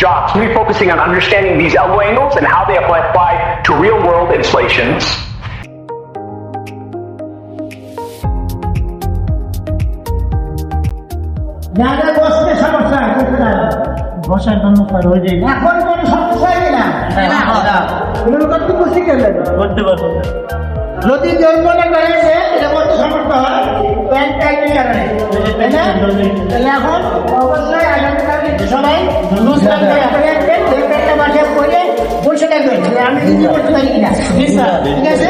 jobs. We'll be focusing on understanding these elbow angles and how they apply to real world inflations. যাদের বসতে সমস্যা কোথায় বসার সমস্যা রয়েছে এখন কোনো সমস্যা হয় না এগুলো করতে খুশি করলেন করতে পারবো না। যদি কেউ মনে করে যে এটা করতে সমস্যা হয় প্যান্ট টাইটের কারণে তাই না তাহলে এখন অবশ্যই আগামীকাল আসবেন বসে থাকবেন আমি নিজে করতে পারি কিনা? ঠিক আছে?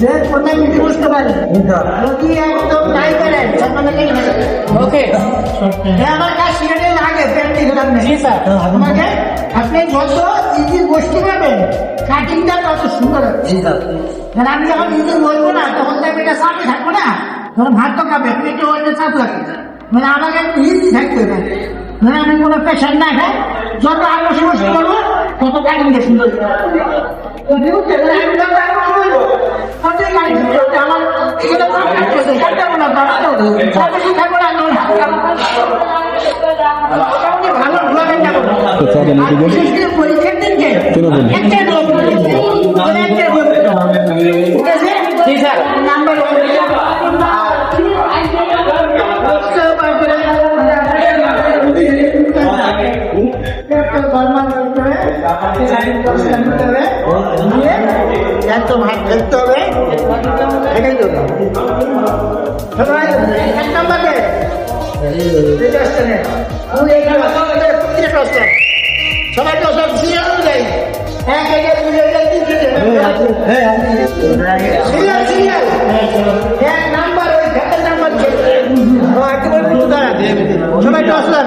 যে কোথায় বুঝতে পারি? যদি একদম নাই করেন ওকে। আমার কাজ আগে জি স্যার আমাকে আপনি যত ইজি বসতে পারবেন কাটিংটা তত সুন্দর হবে। কারণ আমি যখন নিজে বলব না তখন তো আমি এটা থাকব না। তখন ভাত তো খাবে পেটে ওইটা চাপ লাগবে মানে আমাকে ইজি থাকতে হবে। মানে আমি কোনো প্রেশার না খাই যত আগে বসে বসে করব। তত কাটিংটা সুন্দর হবে। তো একটা ডোজ মানে একটা ডোজ ঠিক আছে জি স্যার নাম্বার একদম হাত ফেলতে হবে। এটাই তো সবাই এক নম্বরে সব দুই একে সিরিয়াল সিরিয়াল। এক নাম্বার, ওই ঘাটের নাম্বার একেবারে বুঝতে দাঁড়া সবাই তো আসলাম।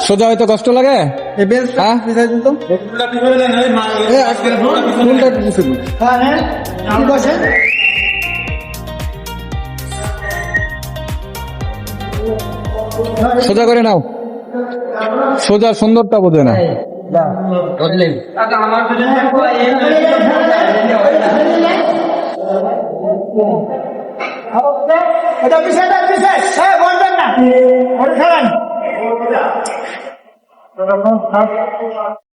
সোজা হয়তো কষ্ট লাগে? হ্যাঁ? হ্যাঁ বসেন সোজা করে নাও। সোজা সুন্দরটা বোঝে না। এটা বিষয়টা বিশেষ